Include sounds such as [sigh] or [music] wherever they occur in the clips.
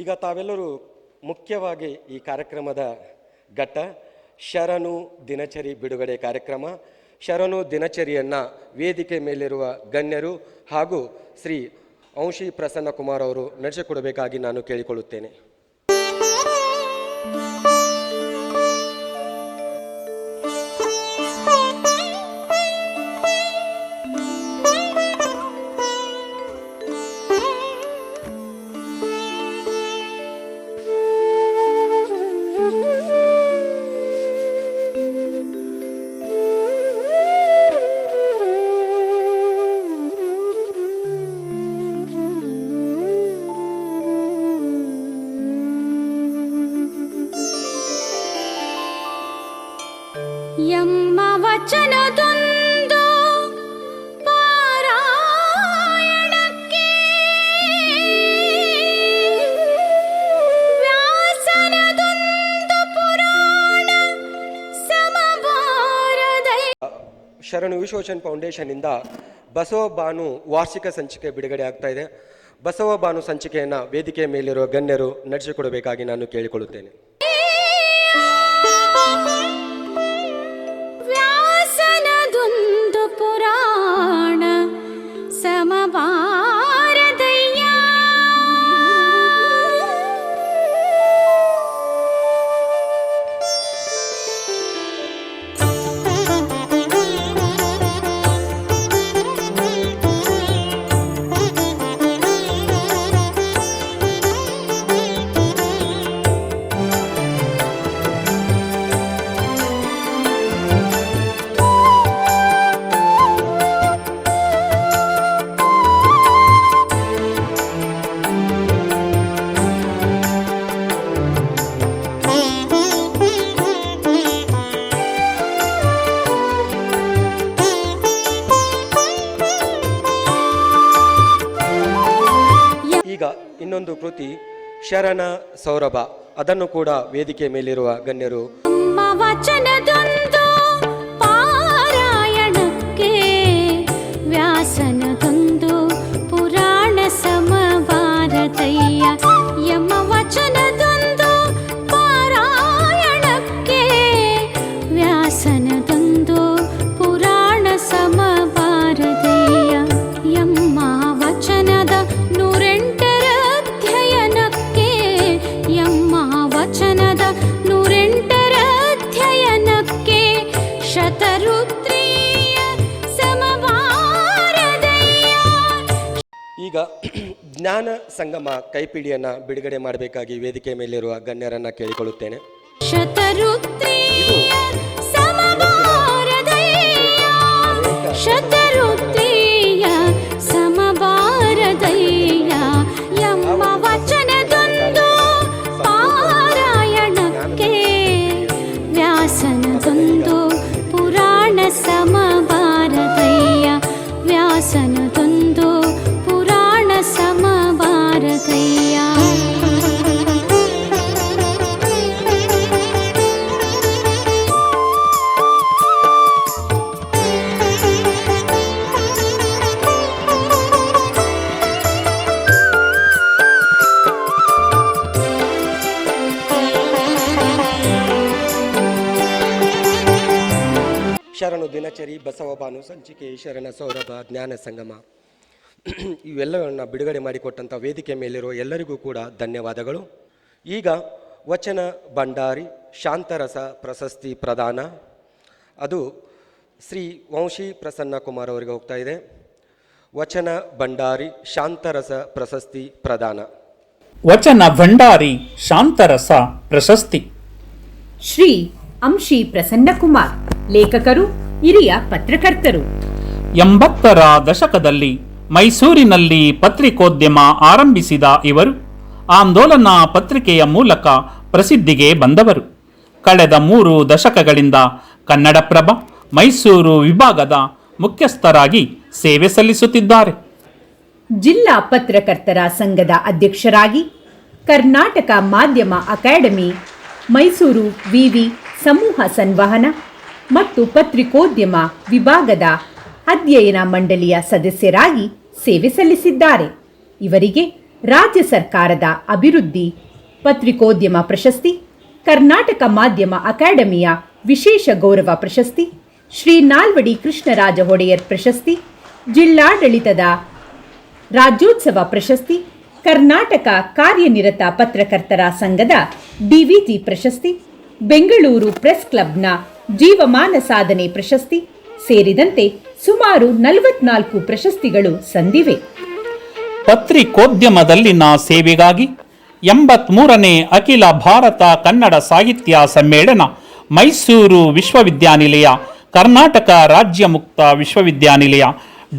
ಈಗ ತಾವೆಲ್ಲರೂ ಮುಖ್ಯವಾಗಿ ಈ ಕಾರ್ಯಕ್ರಮದ ಘಟ್ಟ ಶರಣು ದಿನಚರಿ ಬಿಡುಗಡೆ ಕಾರ್ಯಕ್ರಮ. ಶರಣು ದಿನಚರಿಯನ್ನು ವೇದಿಕೆ ಮೇಲಿರುವ ಗಣ್ಯರು ಹಾಗೂ ಶ್ರೀ ಅಂಶಿ ಪ್ರಸನ್ನ ಕುಮಾರ್ ಅವರು ನಡೆಸಿಕೊಡಬೇಕಾಗಿ ನಾನು ಕೇಳಿಕೊಳ್ಳುತ್ತೇನೆ. ಶರಣು ವಿಶ್ವೋಚನ್ ಫೌಂಡೇಶನ್ನಿಂದ ಬಸವ ಭಾನು ವಾರ್ಷಿಕ ಸಂಚಿಕೆ ಬಿಡುಗಡೆ ಆಗ್ತಾ ಇದೆ. ಬಸವ ಭಾನು ಸಂಚಿಕೆಯನ್ನು ವೇದಿಕೆ ಮೇಲಿರುವ ಗಣ್ಯರು ನಡೆಸಿಕೊಡಬೇಕಾಗಿ ನಾನು ಕೇಳಿಕೊಳ್ಳುತ್ತೇನೆ. ವ್ಯಾಸನದೊಂದು ಪುರಾಣ ಸಮಭಾರದಯ್ಯ ಇನ್ನೊಂದು ಕೃತಿ ಶರಣ ಸೌರಭ. ಅದನ್ನು ಕೂಡ ವೇದಿಕೆ ಮೇಲಿರುವ ಗಣ್ಯರು ಈಗ ಜ್ಞಾನ ಸಂಗಮ ಕೈಪಿಡಿಯನ್ನು ಬಿಡುಗಡೆ ಮಾಡಬೇಕಾಗಿ ವೇದಿಕೆ ಮೇಲಿರುವ ಗಣ್ಯರನ್ನ ಕೇಳಿಕೊಳ್ಳುತ್ತೇನೆ. ಶತರುತ್ರಿಯ ಸಮಭಾರದಯ್ಯ. ಶರಣು ದಿನಚರಿ ಬಸವ ಭಾನು ಸಂಚಿಕೆ ಶರಣ ಸೌರಭ ಜ್ಞಾನ ಸಂಗಮ. [clears throat] ಇವೆಲ್ಲವನ್ನು ಬಿಡುಗಡೆ ಮಾಡಿಕೊಟ್ಟಂಥ ವೇದಿಕೆ ಮೇಲಿರುವ ಎಲ್ಲರಿಗೂ ಕೂಡ ಧನ್ಯವಾದಗಳು. ಈಗ ವಚನ ಭಂಡಾರಿ ಶಾಂತರಸ ಪ್ರಶಸ್ತಿ ಪ್ರದಾನ. ಅದು ಶ್ರೀ ವಂಶಿ ಪ್ರಸನ್ನ ಕುಮಾರ್ ಅವರಿಗೆ ಹೋಗ್ತಾ ಇದೆ. ವಚನ ಭಂಡಾರಿ ಶಾಂತರಸ ಪ್ರಶಸ್ತಿ ಪ್ರದಾನ. ವಚನ ಭಂಡಾರಿ ಶಾಂತರಸ ಪ್ರಶಸ್ತಿ. ಶ್ರೀ ಅಂಶಿ ಪ್ರಸನ್ನಕುಮಾರ್ ಲೇಖಕರು ಹಿರಿಯ ಪತ್ರಕರ್ತರು. ಎಂಬತ್ತರ ದಶಕದಲ್ಲಿ ಮೈಸೂರಿನಲ್ಲಿ ಪತ್ರಿಕೋದ್ಯಮ ಆರಂಭಿಸಿದ ಇವರು ಆಂದೋಲನ ಪತ್ರಿಕೆಯ ಮೂಲಕ ಪ್ರಸಿದ್ಧಿಗೆ ಬಂದವರು. ಕಳೆದ ಮೂರು ದಶಕಗಳಿಂದ ಕನ್ನಡಪ್ರಭ ಮೈಸೂರು ವಿಭಾಗದ ಮುಖ್ಯಸ್ಥರಾಗಿ ಸೇವೆ ಸಲ್ಲಿಸುತ್ತಿದ್ದಾರೆ. ಜಿಲ್ಲಾ ಪತ್ರಕರ್ತರ ಸಂಘದ ಅಧ್ಯಕ್ಷರಾಗಿ ಕರ್ನಾಟಕ ಮಾಧ್ಯಮ ಅಕಾಡೆಮಿ ಮೈಸೂರು ವಿವಿ ಸಮೂಹ ಸಂವಹನ ಮತ್ತು ಪತ್ರಿಕೋದ್ಯಮ ವಿಭಾಗದ ಅಧ್ಯಯನ ಮಂಡಳಿಯ ಸದಸ್ಯರಾಗಿ ಸೇವೆ ಸಲ್ಲಿಸಿದ್ದಾರೆ. ಇವರಿಗೆ ರಾಜ್ಯ ಸರ್ಕಾರದ ಅಭಿವೃದ್ಧಿ, ಪತ್ರಿಕೋದ್ಯಮ ಪ್ರಶಸ್ತಿ, ಕರ್ನಾಟಕ ಮಾಧ್ಯಮ ಅಕಾಡೆಮಿಯ ವಿಶೇಷ ಗೌರವ ಪ್ರಶಸ್ತಿ, ಶ್ರೀ ನಾಲ್ವಡಿ ಕೃಷ್ಣರಾಜ ಒಡೆಯರ್ ಪ್ರಶಸ್ತಿ, ಜಿಲ್ಲಾಡಳಿತದ ರಾಜ್ಯೋತ್ಸವ ಪ್ರಶಸ್ತಿ, ಕರ್ನಾಟಕ ಕಾರ್ಯನಿರತ ಪತ್ರಕರ್ತರ ಸಂಘದ ಡಿವಿಜಿ ಪ್ರಶಸ್ತಿ, ಬೆಂಗಳೂರು ಪ್ರೆಸ್ ಕ್ಲಬ್ನ ಜೀವಮಾನ ಸಾಧನೆ ಪ್ರಶಸ್ತಿ ಸೇರಿದಂತೆ ಸುಮಾರು ನಲವತ್ನಾಲ್ಕು ಪ್ರಶಸ್ತಿಗಳು ಸಂದಿವೆ. ಪತ್ರಿಕೋದ್ಯಮದಲ್ಲಿನ ಸೇವೆಗಾಗಿ ಎಂಬತ್ಮೂರನೇ ಅಖಿಲ ಭಾರತ ಕನ್ನಡ ಸಾಹಿತ್ಯ ಸಮ್ಮೇಳನ ಮೈಸೂರು ವಿಶ್ವವಿದ್ಯಾನಿಲಯ, ಕರ್ನಾಟಕ ರಾಜ್ಯ ಮುಕ್ತ ವಿಶ್ವವಿದ್ಯಾನಿಲಯ,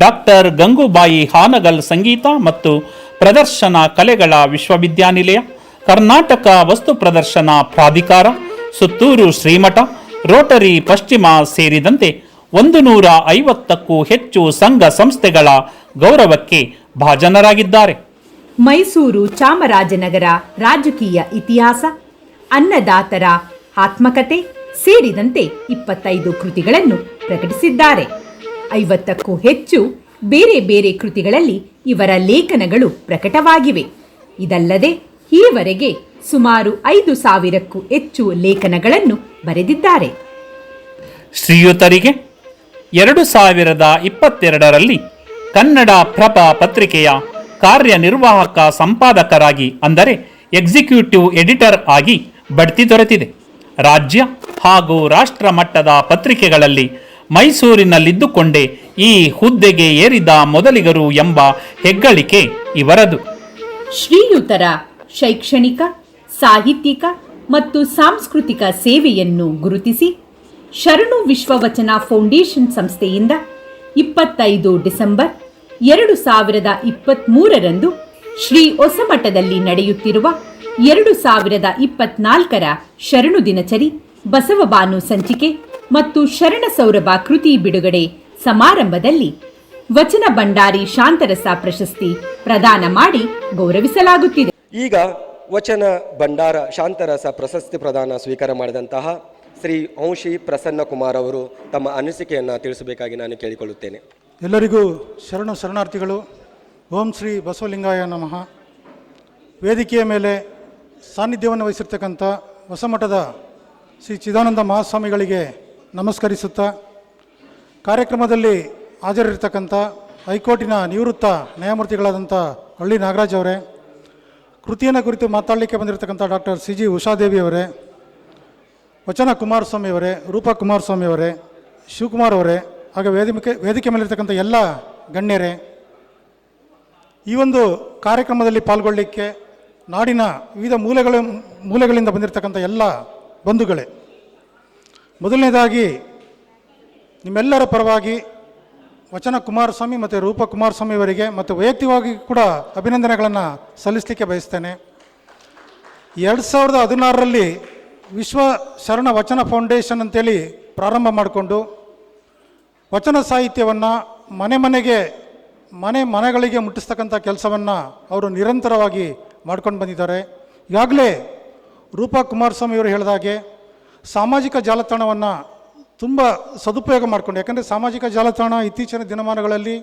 ಡಾಕ್ಟರ್ ಗಂಗೂಬಾಯಿ ಹಾನಗಲ್ ಸಂಗೀತ ಮತ್ತು ಪ್ರದರ್ಶನ ಕಲೆಗಳ ವಿಶ್ವವಿದ್ಯಾನಿಲಯ, ಕರ್ನಾಟಕ ವಸ್ತು ಪ್ರದರ್ಶನ ಪ್ರಾಧಿಕಾರ, ಸುತ್ತೂರು ಶ್ರೀಮಠ ರೋಟರಿ ಪಶ್ಚಿಮ ಸೇರಿದಂತೆ ಒಂದು ನೂರ ಐವತ್ತಕ್ಕೂ ಹೆಚ್ಚು ಸಂಘ ಸಂಸ್ಥೆಗಳ ಗೌರವಕ್ಕೆ ಭಾಜನರಾಗಿದ್ದಾರೆ. ಮೈಸೂರು ಚಾಮರಾಜನಗರ ರಾಜಕೀಯ ಇತಿಹಾಸ, ಅನ್ನದಾತರ ಆತ್ಮಕತೆ ಸೇರಿದಂತೆ ಇಪ್ಪತ್ತೈದು ಕೃತಿಗಳನ್ನು ಪ್ರಕಟಿಸಿದ್ದಾರೆ. ಐವತ್ತಕ್ಕೂ ಹೆಚ್ಚು ಬೇರೆ ಬೇರೆ ಕೃತಿಗಳಲ್ಲಿ ಇವರ ಲೇಖನಗಳು ಪ್ರಕಟವಾಗಿವೆ. ಇದಲ್ಲದೆ ಈವರೆಗೆ ಸುಮಾರು ಐದು ಸಾವಿರಕ್ಕೂ ಹೆಚ್ಚು ಲೇಖನಗಳನ್ನು ಬರೆದಿದ್ದಾರೆ. ಶ್ರೀಯುತರಿಗೆ ಎರಡು ಸಾವಿರದ ಇಪ್ಪತ್ತೆರಡರಲ್ಲಿ ಕನ್ನಡ ಪ್ರಭ ಪತ್ರಿಕೆಯ ಕಾರ್ಯನಿರ್ವಾಹಕ ಸಂಪಾದಕರಾಗಿ ಅಂದರೆ ಎಕ್ಸಿಕ್ಯೂಟಿವ್ ಎಡಿಟರ್ ಆಗಿ ಬಡ್ತಿ ದೊರೆತಿದೆ. ರಾಜ್ಯ ಹಾಗೂ ರಾಷ್ಟ್ರ ಮಟ್ಟದ ಪತ್ರಿಕೆಗಳಲ್ಲಿ ಮೈಸೂರಿನಲ್ಲಿದ್ದುಕೊಂಡೇ ಈ ಹುದ್ದೆಗೆ ಏರಿದ ಮೊದಲಿಗರು ಎಂಬ ಹೆಗ್ಗಳಿಕೆ ಇವರದು. ಶ್ರೀಯುತರ ಶೈಕ್ಷಣಿಕ ಸಾಹಿತ್ಯಿಕ ಮತ್ತು ಸಾಂಸ್ಕೃತಿಕ ಸೇವೆಯನ್ನು ಗುರುತಿಸಿ ಶರಣು ವಿಶ್ವವಚನ ಫೌಂಡೇಶನ್ ಸಂಸ್ಥೆಯಿಂದ ಇಪ್ಪತ್ತೈದು ಡಿಸೆಂಬರ್ ಎರಡು ಸಾವಿರದ ಇಪ್ಪತ್ತ್ಮೂರರಂದು ಶ್ರೀ ಹೊಸಮಠದಲ್ಲಿ ನಡೆಯುತ್ತಿರುವ ಎರಡು ಸಾವಿರದ ಇಪ್ಪತ್ನಾಲ್ಕರ ಶರಣು ದಿನಚರಿ ಬಸವಬಾನು ಸಂಚಿಕೆ ಮತ್ತು ಶರಣ ಸೌರಭ ಕೃತಿ ಬಿಡುಗಡೆ ಸಮಾರಂಭದಲ್ಲಿ ವಚನ ಭಂಡಾರಿ ಶಾಂತರಸ ಪ್ರಶಸ್ತಿ ಪ್ರದಾನ ಮಾಡಿ ಗೌರವಿಸಲಾಗುತ್ತಿದೆ. ಈಗ ವಚನ ಭಂಡಾರ ಶಾಂತರಸ ಪ್ರಶಸ್ತಿ ಪ್ರದಾನ ಸ್ವೀಕಾರ ಮಾಡಿದಂತಹ ಶ್ರೀ ವಂಶಿ ಪ್ರಸನ್ನ ಕುಮಾರ್ ಅವರು ತಮ್ಮ ಅನಿಸಿಕೆಯನ್ನು ತಿಳಿಸಬೇಕಾಗಿ ನಾನು ಕೇಳಿಕೊಳ್ಳುತ್ತೇನೆ. ಎಲ್ಲರಿಗೂ ಶರಣ ಶರಣಾರ್ಥಿಗಳು, ಓಂ ಶ್ರೀ ಬಸವಲಿಂಗಾಯ ನಮಃ. ವೇದಿಕೆಯ ಮೇಲೆ ಸಾನ್ನಿಧ್ಯವನ್ನು ವಹಿಸಿರ್ತಕ್ಕಂಥ ಹೊಸಮಠದ ಶ್ರೀ ಚಿದಾನಂದ ಮಹಾಸ್ವಾಮಿಗಳಿಗೆ ನಮಸ್ಕರಿಸುತ್ತಾ, ಕಾರ್ಯಕ್ರಮದಲ್ಲಿ ಹಾಜರಿರ್ತಕ್ಕಂಥ ಹೈಕೋರ್ಟಿನ ನಿವೃತ್ತ ನ್ಯಾಯಮೂರ್ತಿಗಳಾದಂಥ ಹಳ್ಳಿ ನಾಗರಾಜ್ ಅವರೇ ಕೃತಿಯನ್ನು ಕುರಿತು ಮಾತಾಡಲಿಕ್ಕೆ ಬಂದಿರತಕ್ಕಂಥ ಡಾಕ್ಟರ್ ಸಿ ಜಿ ಉಷಾದೇವಿ ಅವರೇ, ವಚನ ಕುಮಾರಸ್ವಾಮಿ ಅವರೇ, ರೂಪಾ ಕುಮಾರಸ್ವಾಮಿ ಅವರೇ, ಶಿವಕುಮಾರ್ ಅವರೇ, ಹಾಗೆ ವೇದಿಕೆ ವೇದಿಕೆ ಮೇಲಿರ್ತಕ್ಕಂಥ ಎಲ್ಲ ಗಣ್ಯರೇ, ಈ ಒಂದು ಕಾರ್ಯಕ್ರಮದಲ್ಲಿ ಪಾಲ್ಗೊಳ್ಳಲಿಕ್ಕೆ ನಾಡಿನ ವಿವಿಧ ಮೂಲೆಗಳ ಮೂಲೆಗಳಿಂದ ಬಂದಿರತಕ್ಕಂಥ ಎಲ್ಲ ಬಂಧುಗಳೇ. ಮೊದಲನೇದಾಗಿ ನಿಮ್ಮೆಲ್ಲರ ಪರವಾಗಿ ವಚನ ಕುಮಾರಸ್ವಾಮಿ ಮತ್ತು ರೂಪ ಕುಮಾರಸ್ವಾಮಿ ಅವರಿಗೆ ಮತ್ತು ವೈಯಕ್ತಿಕವಾಗಿ ಕೂಡ ಅಭಿನಂದನೆಗಳನ್ನು ಸಲ್ಲಿಸಲಿಕ್ಕೆ ಬಯಸ್ತೇನೆ. ಎರಡು ಸಾವಿರದ ಹದಿನಾರರಲ್ಲಿ ವಿಶ್ವ ಶರಣ ವಚನ ಫೌಂಡೇಶನ್ ಅಂತೇಳಿ ಪ್ರಾರಂಭ ಮಾಡಿಕೊಂಡು ವಚನ ಸಾಹಿತ್ಯವನ್ನು ಮನೆ ಮನೆಗೆ, ಮನೆ ಮನೆಗಳಿಗೆ ಮುಟ್ಟಿಸ್ತಕ್ಕಂಥ ಕೆಲಸವನ್ನು ಅವರು ನಿರಂತರವಾಗಿ ಮಾಡ್ಕೊಂಡು ಬಂದಿದ್ದಾರೆ. ಈಗಾಗಲೇ ರೂಪಾ ಕುಮಾರಸ್ವಾಮಿ ಅವರು ಹೇಳಿದಾಗೆ ಸಾಮಾಜಿಕ ಜಾಲತಾಣವನ್ನು ತುಂಬ ಸದುಪಯೋಗ ಮಾಡಿಕೊಂಡು. ಯಾಕಂದರೆ ಸಾಮಾಜಿಕ ಜಾಲತಾಣ ಇತ್ತೀಚಿನ ದಿನಮಾನಗಳಲ್ಲಿ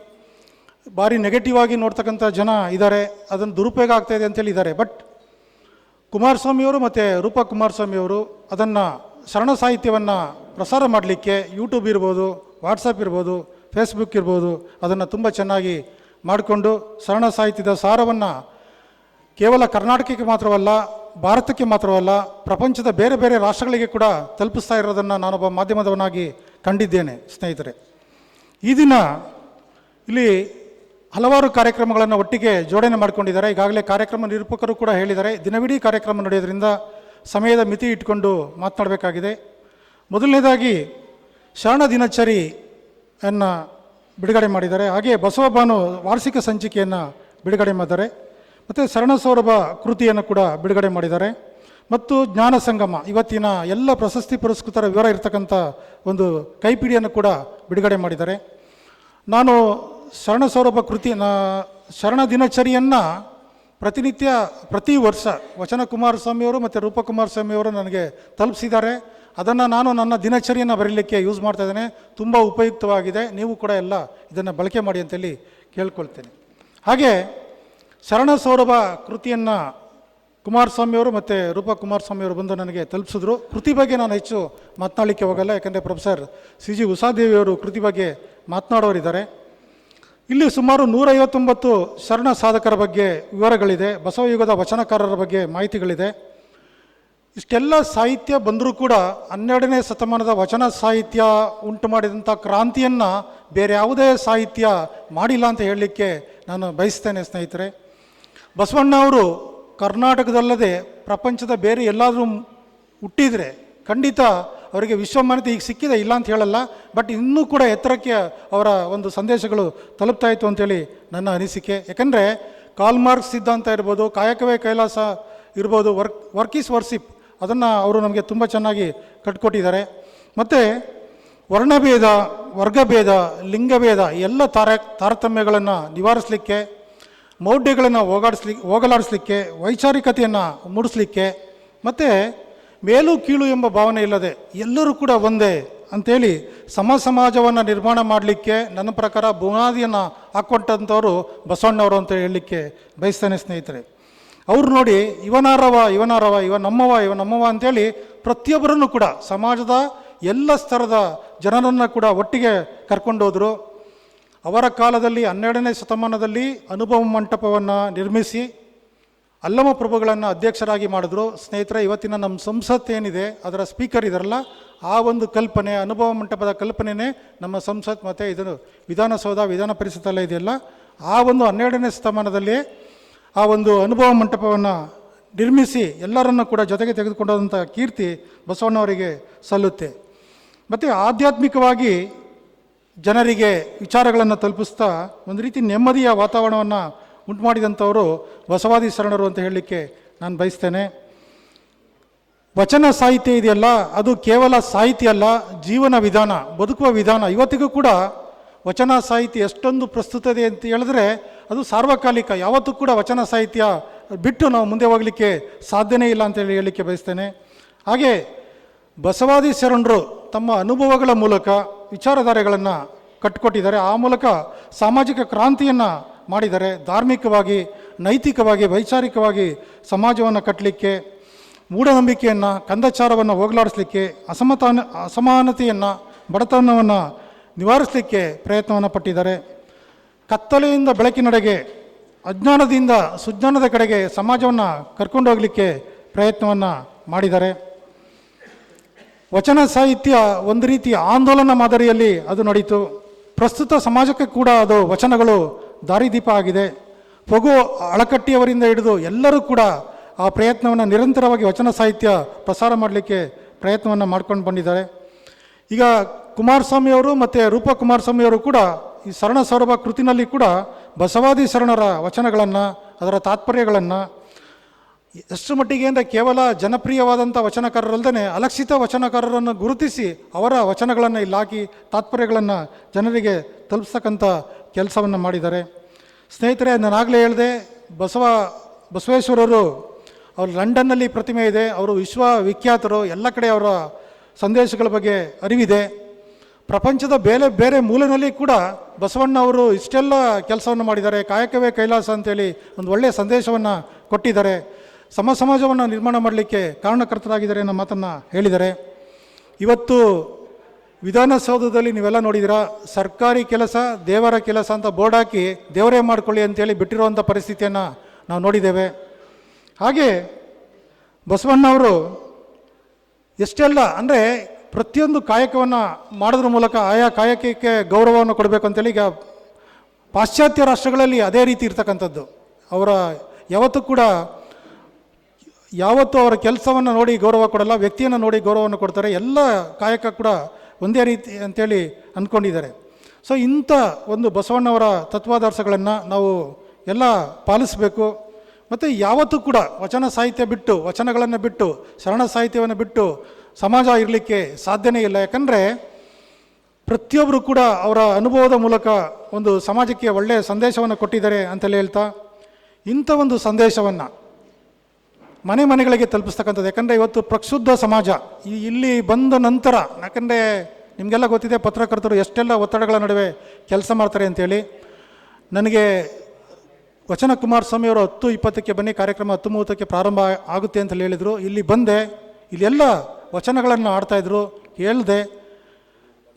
ಭಾರಿ ನೆಗೆಟಿವ್ ಆಗಿ ನೋಡ್ತಕ್ಕಂಥ ಜನ ಇದ್ದಾರೆ. ಅದನ್ನು ದುರುಪಯೋಗ ಆಗ್ತಾಯಿದೆ ಅಂತೇಳಿ ಇದ್ದಾರೆ. ಬಟ್ ಕುಮಾರಸ್ವಾಮಿಯವರು ಮತ್ತು ರೂಪಾ ಕುಮಾರಸ್ವಾಮಿಯವರು ಅದನ್ನು ಶರಣ ಸಾಹಿತ್ಯವನ್ನು ಪ್ರಸಾರ ಮಾಡಲಿಕ್ಕೆ ಯೂಟ್ಯೂಬ್ ಇರ್ಬೋದು ವಾಟ್ಸಪ್ ಇರ್ಬೋದು ಫೇಸ್ಬುಕ್ ಇರ್ಬೋದು ಅದನ್ನು ತುಂಬ ಚೆನ್ನಾಗಿ ಮಾಡಿಕೊಂಡು ಶರಣ ಸಾಹಿತ್ಯದ ಸಾರವನ್ನು ಕೇವಲ ಕರ್ನಾಟಕಕ್ಕೆ ಮಾತ್ರವಲ್ಲ ಭಾರತಕ್ಕೆ ಮಾತ್ರವಲ್ಲ, ಪ್ರಪಂಚದ ಬೇರೆ ಬೇರೆ ರಾಷ್ಟ್ರಗಳಿಗೆ ಕೂಡ ತಲುಪಿಸ್ತಾ ಇರೋದನ್ನು ನಾನೊಬ್ಬ ಮಾಧ್ಯಮದವನಾಗಿ ಕಂಡಿದ್ದೇನೆ, ಸ್ನೇಹಿತರೆ. ಈ ದಿನ ಇಲ್ಲಿ ಹಲವಾರು ಕಾರ್ಯಕ್ರಮಗಳನ್ನು ಒಟ್ಟಿಗೆ ಜೋಡಣೆ ಮಾಡಿಕೊಂಡಿದ್ದಾರೆ. ಈಗಾಗಲೇ ಕಾರ್ಯಕ್ರಮ ನಿರೂಪಕರು ಕೂಡ ಹೇಳಿದ್ದಾರೆ. ದಿನವಿಡೀ ಕಾರ್ಯಕ್ರಮ ನಡೆಯೋದ್ರಿಂದ ಸಮಯದ ಮಿತಿ ಇಟ್ಕೊಂಡು ಮಾತನಾಡಬೇಕಾಗಿದೆ. ಮೊದಲನೇದಾಗಿ ಶರಣ ದಿನಚರಿಯನ್ನು ಬಿಡುಗಡೆ ಮಾಡಿದ್ದಾರೆ. ಹಾಗೆ ಬಸವಭಾನು ವಾರ್ಷಿಕ ಸಂಚಿಕೆಯನ್ನು ಬಿಡುಗಡೆ ಮಾಡಿದ್ದಾರೆ. ಮತ್ತು ಶರಣ ಸೌರಭ ಕೃತಿಯನ್ನು ಕೂಡ ಬಿಡುಗಡೆ ಮಾಡಿದ್ದಾರೆ. ಮತ್ತು ಜ್ಞಾನ ಸಂಗಮ, ಇವತ್ತಿನ ಎಲ್ಲ ಪ್ರಶಸ್ತಿ ಪುರಸ್ಕೃತರ ವಿವರ ಇರತಕ್ಕಂಥ ಒಂದು ಕೈಪಿಡಿಯನ್ನು ಕೂಡ ಬಿಡುಗಡೆ ಮಾಡಿದ್ದಾರೆ. ನಾನು ಶರಣ ಸೌರಭ ಕೃತಿ ಶರಣ ದಿನಚರಿಯನ್ನು ಪ್ರತಿನಿತ್ಯ, ಪ್ರತಿ ವರ್ಷ ವಚನ ಕುಮಾರಸ್ವಾಮಿಯವರು ಮತ್ತು ರೂಪಕುಮಾರ ಸ್ವಾಮಿಯವರು ನನಗೆ ತಲುಪಿಸಿದ್ದಾರೆ. ಅದನ್ನು ನಾನು ನನ್ನ ದಿನಚರಿಯನ್ನು ಬರೀಲಿಕ್ಕೆ ಯೂಸ್ ಮಾಡ್ತಾ ಇದ್ದೇನೆ. ತುಂಬ ಉಪಯುಕ್ತವಾಗಿದೆ. ನೀವು ಕೂಡ ಎಲ್ಲ ಇದನ್ನು ಬಳಕೆ ಮಾಡಿ ಅಂತೇಳಿ ಕೇಳ್ಕೊಳ್ತೇನೆ. ಹಾಗೆ ಶರಣ ಸೌರಭ ಕೃತಿಯನ್ನು ಕುಮಾರಸ್ವಾಮಿಯವರು ಮತ್ತು ರೂಪಾ ಕುಮಾರಸ್ವಾಮಿಯವರು ಬಂದು ನನಗೆ ತಲುಪಿಸಿದ್ರು. ಕೃತಿ ಬಗ್ಗೆ ನಾನು ಹೆಚ್ಚು ಮಾತನಾಡಲಿಕ್ಕೆ ಹೋಗಲ್ಲ, ಯಾಕಂದರೆ ಪ್ರೊಫೆಸರ್ ಸಿ ಜಿ ಉಷಾದೇವಿಯವರು ಕೃತಿ ಬಗ್ಗೆ ಮಾತನಾಡೋರಿದ್ದಾರೆ. ಇಲ್ಲಿ ಸುಮಾರು ನೂರೈವತ್ತೊಂಬತ್ತು ಶರಣ ಸಾಧಕರ ಬಗ್ಗೆ ವಿವರಗಳಿದೆ ಬಸವಯುಗದ ವಚನಕಾರರ ಬಗ್ಗೆ ಮಾಹಿತಿಗಳಿದೆ. ಇಷ್ಟೆಲ್ಲ ಸಾಹಿತ್ಯ ಬಂದರೂ ಕೂಡ ಹನ್ನೆರಡನೇ ಶತಮಾನದ ವಚನ ಸಾಹಿತ್ಯ ಉಂಟು ಮಾಡಿದಂಥ ಕ್ರಾಂತಿಯನ್ನು ಬೇರೆ ಯಾವುದೇ ಸಾಹಿತ್ಯ ಮಾಡಿಲ್ಲ ಅಂತ ಹೇಳಲಿಕ್ಕೆ ನಾನು ಬಯಸ್ತೇನೆ ಸ್ನೇಹಿತರೆ. ಬಸವಣ್ಣ ಅವರು ಕರ್ನಾಟಕದಲ್ಲದೆ ಪ್ರಪಂಚದ ಬೇರೆ ಎಲ್ಲಾದರೂ ಹುಟ್ಟಿದರೆ ಖಂಡಿತ ಅವರಿಗೆ ವಿಶ್ವಮಾನ್ಯತೆ ಈಗ ಸಿಕ್ಕಿದೆ, ಇಲ್ಲ ಅಂತ ಹೇಳಲ್ಲ. ಬಟ್ ಇನ್ನೂ ಕೂಡ ಎತ್ತರಕ್ಕೆ ಅವರ ಒಂದು ಸಂದೇಶಗಳು ತಲುಪ್ತಾ ಇತ್ತು ಅಂತೇಳಿ ನನ್ನ ಅನಿಸಿಕೆ. ಯಾಕಂದರೆ ಕಾಲ್ಮಾರ್ಕ್ ಸಿದ್ಧಾಂತ ಇರ್ಬೋದು, ಕಾಯಕವೇ ಕೈಲಾಸ ಇರ್ಬೋದು, ವರ್ಕ್ ವರ್ಕ್ ಈಸ್ ವರ್ಸಿಪ್ ಅದನ್ನು ಅವರು ನಮಗೆ ತುಂಬ ಚೆನ್ನಾಗಿ ಕಟ್ಕೊಟ್ಟಿದ್ದಾರೆ. ಮತ್ತು ವರ್ಣಭೇದ, ವರ್ಗಭೇದ, ಲಿಂಗಭೇದ ಎಲ್ಲ ತಾರ ತಾರತಮ್ಯಗಳನ್ನು ನಿವಾರಿಸಲಿಕ್ಕೆ ಮೌಢ್ಯಗಳನ್ನು ಹೋಗಾಡಿಸ್ಲಿಕ್ಕೆ ಹೋಗಲಾಡಿಸ್ಲಿಕ್ಕೆ, ವೈಚಾರಿಕತೆಯನ್ನು ಮೂಡಿಸ್ಲಿಕ್ಕೆ, ಮತ್ತು ಮೇಲು ಕೀಳು ಎಂಬ ಭಾವನೆ ಇಲ್ಲದೆ ಎಲ್ಲರೂ ಕೂಡ ಒಂದೇ ಅಂಥೇಳಿ ಸಮ ಸಮಾಜವನ್ನು ನಿರ್ಮಾಣ ಮಾಡಲಿಕ್ಕೆ ನನ್ನ ಪ್ರಕಾರ ಬುನಾದಿಯನ್ನು ಹಾಕ್ಕೊಟ್ಟಂಥವ್ರು ಬಸವಣ್ಣವರು ಅಂತ ಹೇಳಲಿಕ್ಕೆ ಬಯಸ್ತಾನೆ ಸ್ನೇಹಿತರೆ. ಅವ್ರು ನೋಡಿ ಇವನಾರವ ಇವನಾರವ, ಇವ ನಮ್ಮವ ಇವ ನಮ್ಮವ ಅಂಥೇಳಿ ಪ್ರತಿಯೊಬ್ಬರನ್ನು ಕೂಡ ಸಮಾಜದ ಎಲ್ಲ ಸ್ತರದ ಜನರನ್ನು ಕೂಡ ಒಟ್ಟಿಗೆ ಕರ್ಕೊಂಡೋದ್ರು. ಅವರ ಕಾಲದಲ್ಲಿ ಹನ್ನೆರಡನೇ ಶತಮಾನದಲ್ಲಿ ಅನುಭವ ಮಂಟಪವನ್ನು ನಿರ್ಮಿಸಿ ಅಲ್ಲಮ ಪ್ರಭುಗಳನ್ನು ಅಧ್ಯಕ್ಷರಾಗಿ ಮಾಡಿದ್ರು. ಸ್ನೇಹಿತರೆ, ಇವತ್ತಿನ ನಮ್ಮ ಸಂಸತ್ ಏನಿದೆ, ಅದರ ಸ್ಪೀಕರ್ ಇದರಲ್ಲ, ಆ ಒಂದು ಕಲ್ಪನೆ, ಅನುಭವ ಮಂಟಪದ ಕಲ್ಪನೆಯೇ ನಮ್ಮ ಸಂಸತ್ ಮತ್ತು ಇದನ್ನು ವಿಧಾನಸೌಧ, ವಿಧಾನ ಪರಿಷತ್ತಲ್ಲ ಇದೆಯಲ್ಲ, ಆ ಒಂದು ಹನ್ನೆರಡನೇ ಶತಮಾನದಲ್ಲಿ ಆ ಒಂದು ಅನುಭವ ಮಂಟಪವನ್ನು ನಿರ್ಮಿಸಿ ಎಲ್ಲರನ್ನು ಕೂಡ ಜೊತೆಗೆ ತೆಗೆದುಕೊಂಡಂಥ ಕೀರ್ತಿ ಬಸವಣ್ಣವರಿಗೆ ಸಲ್ಲುತ್ತೆ. ಮತ್ತು ಆಧ್ಯಾತ್ಮಿಕವಾಗಿ ಜನರಿಗೆ ವಿಚಾರಗಳನ್ನು ತಲುಪಿಸ್ತಾ ಒಂದು ರೀತಿ ನೆಮ್ಮದಿಯ ವಾತಾವರಣವನ್ನು ಉಂಟು ಮಾಡಿದಂಥವರು ಬಸವಾದಿ ಶರಣರು ಅಂತ ಹೇಳಲಿಕ್ಕೆ ನಾನು ಬಯಸ್ತೇನೆ. ವಚನ ಸಾಹಿತ್ಯ ಇದೆಯಲ್ಲ, ಅದು ಕೇವಲ ಸಾಹಿತ್ಯ ಅಲ್ಲ, ಜೀವನ ವಿಧಾನ, ಬದುಕುವ ವಿಧಾನ. ಇವತ್ತಿಗೂ ಕೂಡ ವಚನ ಸಾಹಿತ್ಯ ಎಷ್ಟೊಂದು ಪ್ರಸ್ತುತತೆ ಅಂತ ಹೇಳಿದ್ರೆ ಅದು ಸಾರ್ವಕಾಲಿಕ, ಯಾವತ್ತೂ ಕೂಡ ವಚನ ಸಾಹಿತ್ಯ ಬಿಟ್ಟು ನಾವು ಮುಂದೆ ಹೋಗಲಿಕ್ಕೆ ಸಾಧ್ಯನೇ ಇಲ್ಲ ಅಂತೇಳಿ ಹೇಳಲಿಕ್ಕೆ ಬಯಸ್ತೇನೆ. ಹಾಗೆ ಬಸವಾದಿ ಶರಣರು ತಮ್ಮ ಅನುಭವಗಳ ಮೂಲಕ ವಿಚಾರಧಾರೆಗಳನ್ನು ಕಟ್ಟಿಕೊಟ್ಟಿದ್ದಾರೆ ಆ ಮೂಲಕ ಸಾಮಾಜಿಕ ಕ್ರಾಂತಿಯನ್ನು ಮಾಡಿದ್ದಾರೆ. ಧಾರ್ಮಿಕವಾಗಿ, ನೈತಿಕವಾಗಿ, ವೈಚಾರಿಕವಾಗಿ ಸಮಾಜವನ್ನು ಕಟ್ಟಲಿಕ್ಕೆ ಮೂಢನಂಬಿಕೆಯನ್ನು, ಕಂದಚಾರವನ್ನು ಹೋಗಲಾಡಿಸ್ಲಿಕ್ಕೆ ಅಸಮತಾನ ಅಸಮಾನತೆಯನ್ನು, ಬಡತನವನ್ನು ನಿವಾರಿಸಲಿಕ್ಕೆ ಪ್ರಯತ್ನವನ್ನು ಪಟ್ಟಿದ್ದಾರೆ. ಕತ್ತಲೆಯಿಂದ ಬೆಳಕಿನಡೆಗೆ, ಅಜ್ಞಾನದಿಂದ ಸುಜ್ಞಾನದ ಕಡೆಗೆ ಸಮಾಜವನ್ನು ಕರ್ಕೊಂಡೋಗಲಿಕ್ಕೆ ಪ್ರಯತ್ನವನ್ನು ಮಾಡಿದ್ದಾರೆ. ವಚನ ಸಾಹಿತ್ಯ ಒಂದು ರೀತಿಯ ಆಂದೋಲನ ಮಾದರಿಯಲ್ಲಿ ಅದು ನಡೀತು. ಪ್ರಸ್ತುತ ಸಮಾಜಕ್ಕೆ ಕೂಡ ಅದು ವಚನಗಳು ದಾರಿದೀಪ ಆಗಿದೆ. ಪೊಗು ಅಳಕಟ್ಟಿಯವರಿಂದ ಹಿಡಿದು ಎಲ್ಲರೂ ಕೂಡ ಆ ಪ್ರಯತ್ನವನ್ನು ನಿರಂತರವಾಗಿ ವಚನ ಸಾಹಿತ್ಯ ಪ್ರಸಾರ ಮಾಡಲಿಕ್ಕೆ ಪ್ರಯತ್ನವನ್ನು ಮಾಡ್ಕೊಂಡು ಬಂದಿದ್ದಾರೆ. ಈಗ ಕುಮಾರಸ್ವಾಮಿಯವರು ಮತ್ತು ರೂಪ ಕುಮಾರಸ್ವಾಮಿಯವರು ಕೂಡ ಈ ಶರಣ ಸೌರಭ ಕೃತಿನಲ್ಲಿ ಕೂಡ ಬಸವಾದಿ ಶರಣರ ವಚನಗಳನ್ನು, ಅದರ ತಾತ್ಪರ್ಯಗಳನ್ನು ಎಷ್ಟು ಮಟ್ಟಿಗೆ ಅಂದರೆ ಕೇವಲ ಜನಪ್ರಿಯವಾದಂಥ ವಚನಕಾರರಲ್ಲದೇ ಅಲಕ್ಷಿತ ವಚನಕಾರರನ್ನು ಗುರುತಿಸಿ ಅವರ ವಚನಗಳನ್ನು ಇಲ್ಲಿ ಹಾಕಿ ತಾತ್ಪರ್ಯಗಳನ್ನು ಜನರಿಗೆ ತಲುಪಿಸ್ತಕ್ಕಂಥ ಕೆಲಸವನ್ನು ಮಾಡಿದ್ದಾರೆ. ಸ್ನೇಹಿತರೆ ನಾನಾಗಲೇ ಹೇಳಿದೆ, ಬಸವ, ಬಸವೇಶ್ವರರು ಅವರು ಲಂಡನ್ನಲ್ಲಿ ಪ್ರತಿಮೆ ಇದೆ, ಅವರು ವಿಶ್ವವಿಖ್ಯಾತರು, ಎಲ್ಲ ಕಡೆ ಅವರ ಸಂದೇಶಗಳ ಬಗ್ಗೆ ಅರಿವಿದೆ. ಪ್ರಪಂಚದ ಬೇರೆ ಬೇರೆ ಮೂಲೆಯಲ್ಲಿ ಕೂಡ ಬಸವಣ್ಣ ಅವರು ಇಷ್ಟೆಲ್ಲ ಕೆಲಸವನ್ನು ಮಾಡಿದ್ದಾರೆ. ಕಾಯಕವೇ ಕೈಲಾಸ ಅಂತೇಳಿ ಒಂದು ಒಳ್ಳೆಯ ಸಂದೇಶವನ್ನು ಕೊಟ್ಟಿದ್ದಾರೆ. ಸಮ ಸಮಾಜವನ್ನು ನಿರ್ಮಾಣ ಮಾಡಲಿಕ್ಕೆ ಕಾರಣಕರ್ತರಾಗಿದ್ದಾರೆ ಅನ್ನೋ ಮಾತನ್ನು ಹೇಳಿದ್ದಾರೆ ಇವತ್ತು ವಿಧಾನಸೌಧದಲ್ಲಿ ನೀವೆಲ್ಲ ನೋಡಿದ್ದೀರಾ, ಸರ್ಕಾರಿ ಕೆಲಸ, ದೇವರ ಕೆಲಸ ಅಂತ ಬೋರ್ಡ್ ಹಾಕಿ ದೇವರೇ ಮಾಡಿಕೊಳ್ಳಿ ಅಂತೇಳಿ ಬಿಟ್ಟಿರುವಂಥ ಪರಿಸ್ಥಿತಿಯನ್ನು ನಾವು ನೋಡಿದ್ದೇವೆ. ಹಾಗೆ ಬಸವಣ್ಣವರು ಎಷ್ಟೆಲ್ಲ ಅಂದರೆ ಪ್ರತಿಯೊಂದು ಕಾಯಕವನ್ನು ಮಾಡೋದ್ರ ಮೂಲಕ ಆಯಾ ಕಾಯಕಕ್ಕೆ ಗೌರವವನ್ನು ಕೊಡಬೇಕು ಅಂತೇಳಿ ಈಗ ಪಾಶ್ಚಾತ್ಯ ರಾಷ್ಟ್ರಗಳಲ್ಲಿ ಅದೇ ರೀತಿ ಇರ್ತಕ್ಕಂಥದ್ದು. ಅವರ ಯಾವತ್ತೂ ಕೂಡ ಯಾವತ್ತೂ ಅವರ ಕೆಲಸವನ್ನು ನೋಡಿ ಗೌರವ ಕೊಡಲ್ಲ, ವ್ಯಕ್ತಿಯನ್ನು ನೋಡಿ ಗೌರವವನ್ನು ಕೊಡ್ತಾರೆ. ಎಲ್ಲ ಕಾಯಕ ಕೂಡ ಒಂದೇ ರೀತಿ ಅಂಥೇಳಿ ಅಂದ್ಕೊಂಡಿದ್ದಾರೆ ಸೊ ಇಂಥ ಒಂದು ಬಸವಣ್ಣವರ ತತ್ವಾದರ್ಶಗಳನ್ನು ನಾವು ಎಲ್ಲ ಪಾಲಿಸಬೇಕು. ಮತ್ತು ಯಾವತ್ತೂ ಕೂಡ ವಚನ ಸಾಹಿತ್ಯ ಬಿಟ್ಟು, ವಚನಗಳನ್ನು ಬಿಟ್ಟು, ಶರಣ ಸಾಹಿತ್ಯವನ್ನು ಬಿಟ್ಟು ಸಮಾಜ ಇರಲಿಕ್ಕೆ ಸಾಧ್ಯನೇ ಇಲ್ಲ. ಯಾಕಂದರೆ ಪ್ರತಿಯೊಬ್ಬರು ಕೂಡ ಅವರ ಅನುಭವದ ಮೂಲಕ ಒಂದು ಸಮಾಜಕ್ಕೆ ಒಳ್ಳೆಯ ಸಂದೇಶವನ್ನು ಕೊಟ್ಟಿದ್ದಾರೆ ಅಂತಲೇ ಹೇಳ್ತಾ, ಇಂಥ ಒಂದು ಸಂದೇಶವನ್ನು ಮನೆ ಮನೆಗಳಿಗೆ ತಲುಪಿಸ್ತಕ್ಕಂಥದ್ದು. ಯಾಕಂದರೆ ಇವತ್ತು ಪ್ರಕ್ಷುದ್ಧ ಸಮಾಜ. ಇಲ್ಲಿ ಬಂದ ನಂತರ, ಯಾಕಂದರೆ ನಿಮಗೆಲ್ಲ ಗೊತ್ತಿದೆ ಪತ್ರಕರ್ತರು ಎಷ್ಟೆಲ್ಲ ಒತ್ತಡಗಳ ನಡುವೆ ಕೆಲಸ ಮಾಡ್ತಾರೆ ಅಂತೇಳಿ. ನನಗೆ ವಚನ ಕುಮಾರಸ್ವಾಮಿ ಅವರು ಹತ್ತು ಇಪ್ಪತ್ತಕ್ಕೆ ಬನ್ನಿ, ಕಾರ್ಯಕ್ರಮ ಹತ್ತು ಮೂವತ್ತಕ್ಕೆ ಪ್ರಾರಂಭ ಆಗುತ್ತೆ ಅಂತ ಹೇಳಿದರು. ಇಲ್ಲಿ ಬಂದೆ ಇಲ್ಲೆಲ್ಲ ವಚನಗಳನ್ನು ಆಡ್ತಾಯಿದ್ರು ಹೇಳ್ದೆ.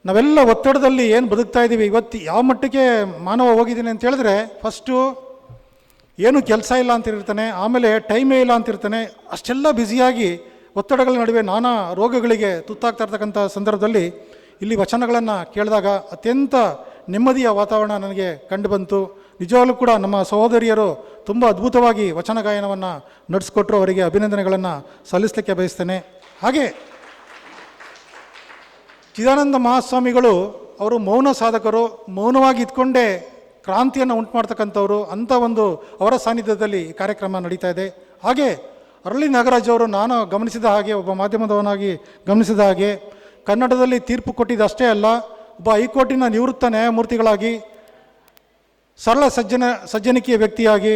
ನಾವೆಲ್ಲ ಒತ್ತಡದಲ್ಲಿ ಏನು ಬದುಕ್ತಾ ಇದ್ದೀವಿ ಇವತ್ತು ಯಾವ ಮಟ್ಟಿಗೆ ಮಾನವ ಹೋಗಿದ್ದೀನಿ ಅಂತ ಹೇಳಿದ್ರೆ ಫಸ್ಟು ಏನು ಕೆಲಸ ಇಲ್ಲ ಅಂತ ಇರ್ತಾನೆ ಆಮೇಲೆ ಟೈಮೇ ಇಲ್ಲ ಅಂತಿರ್ತಾನೆ, ಅಷ್ಟೆಲ್ಲ ಬ್ಯುಸಿಯಾಗಿ ಒತ್ತಡಗಳ ನಡುವೆ ನಾನಾ ರೋಗಗಳಿಗೆ ತುತ್ತಾಗ್ತಾ ಇರ್ತಕ್ಕಂಥ ಸಂದರ್ಭದಲ್ಲಿ ಇಲ್ಲಿ ವಚನಗಳನ್ನು ಕೇಳಿದಾಗ ಅತ್ಯಂತ ನೆಮ್ಮದಿಯ ವಾತಾವರಣ ನನಗೆ ಕಂಡುಬಂತು. ನಿಜವಾಗಲೂ ಕೂಡ ನಮ್ಮ ಸಹೋದರಿಯರು ತುಂಬ ಅದ್ಭುತವಾಗಿ ವಚನ ಗಾಯನವನ್ನು ನಡೆಸ್ಕೊಟ್ರು, ಅವರಿಗೆ ಅಭಿನಂದನೆಗಳನ್ನು ಸಲ್ಲಿಸಲಿಕ್ಕೆ ಬಯಸ್ತೇನೆ. ಹಾಗೆ ಚಿದಾನಂದ ಮಹಾಸ್ವಾಮಿಗಳು ಅವರು ಮೌನ ಸಾಧಕರು, ಮೌನವಾಗಿ ಇದ್ಕೊಂಡೇ ಕ್ರಾಂತಿಯನ್ನು ಉಂಟು ಮಾಡ್ತಕ್ಕಂಥವ್ರು ಅಂಥ ಒಂದು ಅವರ ಸಾನ್ನಿಧ್ಯದಲ್ಲಿ ಕಾರ್ಯಕ್ರಮ ನಡೀತಾ ಇದೆ. ಹಾಗೆ ಅರಳಿ ನಾಗರಾಜ್ ಅವರು ನಾನು ಗಮನಿಸಿದ ಹಾಗೆ ಒಬ್ಬ ಮಾಧ್ಯಮದವನಾಗಿ ಗಮನಿಸಿದ ಹಾಗೆ ಕನ್ನಡದಲ್ಲಿ ತೀರ್ಪು ಕೊಟ್ಟಿದ್ದಷ್ಟೇ ಅಲ್ಲ, ಒಬ್ಬ ಹೈಕೋರ್ಟಿನ ನಿವೃತ್ತ ನ್ಯಾಯಮೂರ್ತಿಗಳಾಗಿ, ಸರಳ ಸಜ್ಜನ, ಸಜ್ಜನಿಕೆಯ ವ್ಯಕ್ತಿಯಾಗಿ,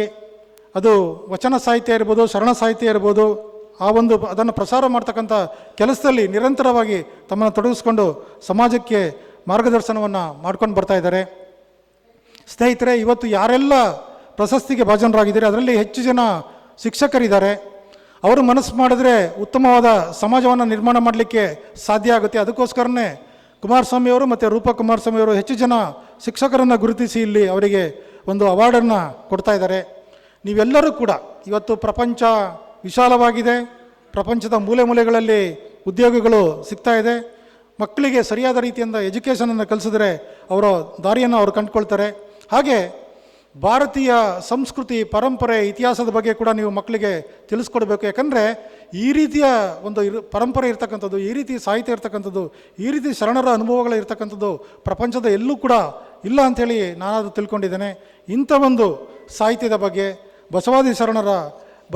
ಅದು ವಚನ ಸಾಹಿತ್ಯ ಇರ್ಬೋದು ಶರಣ ಸಾಹಿತ್ಯ ಇರ್ಬೋದು, ಆ ಒಂದು ಅದನ್ನು ಪ್ರಸಾರ ಮಾಡ್ತಕ್ಕಂಥ ಕೆಲಸದಲ್ಲಿ ನಿರಂತರವಾಗಿ ತಮ್ಮನ್ನು ತೊಡಗಿಸ್ಕೊಂಡು ಸಮಾಜಕ್ಕೆ ಮಾರ್ಗದರ್ಶನವನ್ನು ಮಾಡ್ಕೊಂಡು ಬರ್ತಾ ಇದ್ದಾರೆ. ಸ್ನೇಹಿತರೆ, ಇವತ್ತು ಯಾರೆಲ್ಲ ಪ್ರಶಸ್ತಿಗೆ ಭಾಜನರಾಗಿದ್ದಾರೆ, ಅದರಲ್ಲಿ ಹೆಚ್ಚು ಜನ ಶಿಕ್ಷಕರಿದ್ದಾರೆ. ಅವರು ಮನಸ್ಸು ಮಾಡಿದ್ರೆ ಉತ್ತಮವಾದ ಸಮಾಜವನ್ನು ನಿರ್ಮಾಣ ಮಾಡಲಿಕ್ಕೆ ಸಾಧ್ಯ ಆಗುತ್ತೆ. ಅದಕ್ಕೋಸ್ಕರನೇ ಕುಮಾರಸ್ವಾಮಿ ಅವರು ಮತ್ತು ರೂಪಾ ಕುಮಾರಸ್ವಾಮಿ ಅವರು ಹೆಚ್ಚು ಜನ ಶಿಕ್ಷಕರನ್ನು ಗುರುತಿಸಿ ಇಲ್ಲಿ ಅವರಿಗೆ ಒಂದು ಅವಾರ್ಡನ್ನು ಕೊಡ್ತಾ ಇದ್ದಾರೆ. ನೀವೆಲ್ಲರೂ ಕೂಡ ಇವತ್ತು ಪ್ರಪಂಚ ವಿಶಾಲವಾಗಿದೆ. ಪ್ರಪಂಚದ ಮೂಲೆ ಮೂಲೆಗಳಲ್ಲಿ ಉದ್ಯೋಗಗಳು ಸಿಗ್ತಾ ಇದೆ. ಮಕ್ಕಳಿಗೆ ಸರಿಯಾದ ರೀತಿಯಿಂದ ಎಜುಕೇಷನನ್ನು ಕಲಿಸಿದ್ರೆ ಅವರ ದಾರಿಯನ್ನು ಅವರು ಕಂಡುಕೊಳ್ತಾರೆ. ಹಾಗೆ ಭಾರತೀಯ ಸಂಸ್ಕೃತಿ, ಪರಂಪರೆ, ಇತಿಹಾಸದ ಬಗ್ಗೆ ಕೂಡ ನೀವು ಮಕ್ಕಳಿಗೆ ತಿಳಿಸ್ಕೊಡ್ಬೇಕು. ಯಾಕಂದರೆ ಈ ರೀತಿಯ ಒಂದು ಇರು, ಪರಂಪರೆ ಇರ್ತಕ್ಕಂಥದ್ದು, ಈ ರೀತಿ ಸಾಹಿತ್ಯ ಇರ್ತಕ್ಕಂಥದ್ದು, ಈ ರೀತಿ ಶರಣರ ಅನುಭವಗಳು ಇರ್ತಕ್ಕಂಥದ್ದು ಪ್ರಪಂಚದ ಎಲ್ಲೂ ಕೂಡ ಇಲ್ಲ ಅಂಥೇಳಿ ನಾನಾದರೂ ತಿಳ್ಕೊಂಡಿದ್ದೇನೆ. ಇಂಥ ಒಂದು ಸಾಹಿತ್ಯದ ಬಗ್ಗೆ, ಬಸವಾದಿ ಶರಣರ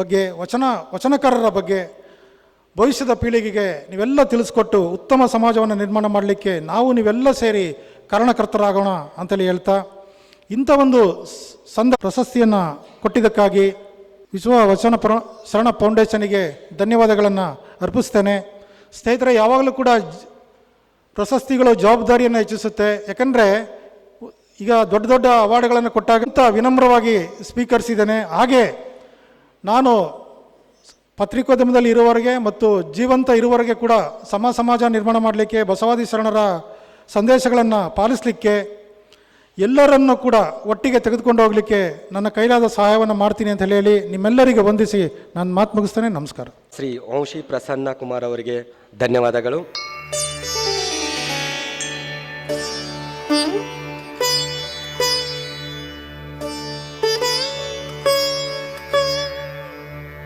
ಬಗ್ಗೆ, ವಚನ, ವಚನಕಾರರ ಬಗ್ಗೆ ಭವಿಷ್ಯದ ಪೀಳಿಗೆಗೆ ನೀವೆಲ್ಲ ತಿಳಿಸ್ಕೊಟ್ಟು ಉತ್ತಮ ಸಮಾಜವನ್ನು ನಿರ್ಮಾಣ ಮಾಡಲಿಕ್ಕೆ ನಾವು ನೀವೆಲ್ಲ ಸೇರಿ ಕಾರಣಕರ್ತರಾಗೋಣ ಅಂತೇಳಿ ಹೇಳ್ತಾ ಇಂಥ ಒಂದು ಸಂದ ಪ್ರಶಸ್ತಿಯನ್ನು ಕೊಟ್ಟಿದ್ದಕ್ಕಾಗಿ ವಿಶ್ವ ವಚನ ಪ್ರ, ಶರಣ ಫೌಂಡೇಶನಿಗೆ ಧನ್ಯವಾದಗಳನ್ನು ಅರ್ಪಿಸ್ತೇನೆ. ಸ್ನೇಹಿತರೆ, ಯಾವಾಗಲೂ ಕೂಡ ಪ್ರಶಸ್ತಿಗಳು ಜವಾಬ್ದಾರಿಯನ್ನು ಹೆಚ್ಚಿಸುತ್ತೆ. ಯಾಕಂದರೆ, ಈಗ ದೊಡ್ಡ ದೊಡ್ಡ ಅವಾರ್ಡ್ಗಳನ್ನು ಕೊಟ್ಟಾಗ ಅಂತ ವಿನಮ್ರವಾಗಿ ಸ್ವೀಕರಿಸಿದ್ದೇನೆ. ಹಾಗೆ ನಾನು ಪತ್ರಿಕೋದ್ಯಮದಲ್ಲಿ ಇರುವವರೆಗೆ ಮತ್ತು ಜೀವಂತ ಇರುವವರೆಗೆ ಕೂಡ ಸಮ ಸಮಾಜ ನಿರ್ಮಾಣ ಮಾಡಲಿಕ್ಕೆ ಬಸವಾದಿ ಶರಣರ ಸಂದೇಶಗಳನ್ನು ಪಾಲಿಸಲಿಕ್ಕೆ ಎಲ್ಲರನ್ನೂ ಕೂಡ ಒಟ್ಟಿಗೆ ತೆಗೆದುಕೊಂಡು ಹೋಗಲಿಕ್ಕೆ ನನ್ನ ಕೈಲಾದ ಸಹಾಯವನ್ನು ಮಾಡ್ತೀನಿ ಅಂತ ಹೇಳಿ ನಿಮ್ಮೆಲ್ಲರಿಗೆ ವಂದಿಸಿ ನಾನು ಮಾತು ಮುಗಿಸ್ತೇನೆ. ನಮಸ್ಕಾರ. ಶ್ರೀ ವಂಶಿ ಪ್ರಸನ್ನ ಕುಮಾರ್ ಅವರಿಗೆ ಧನ್ಯವಾದಗಳು.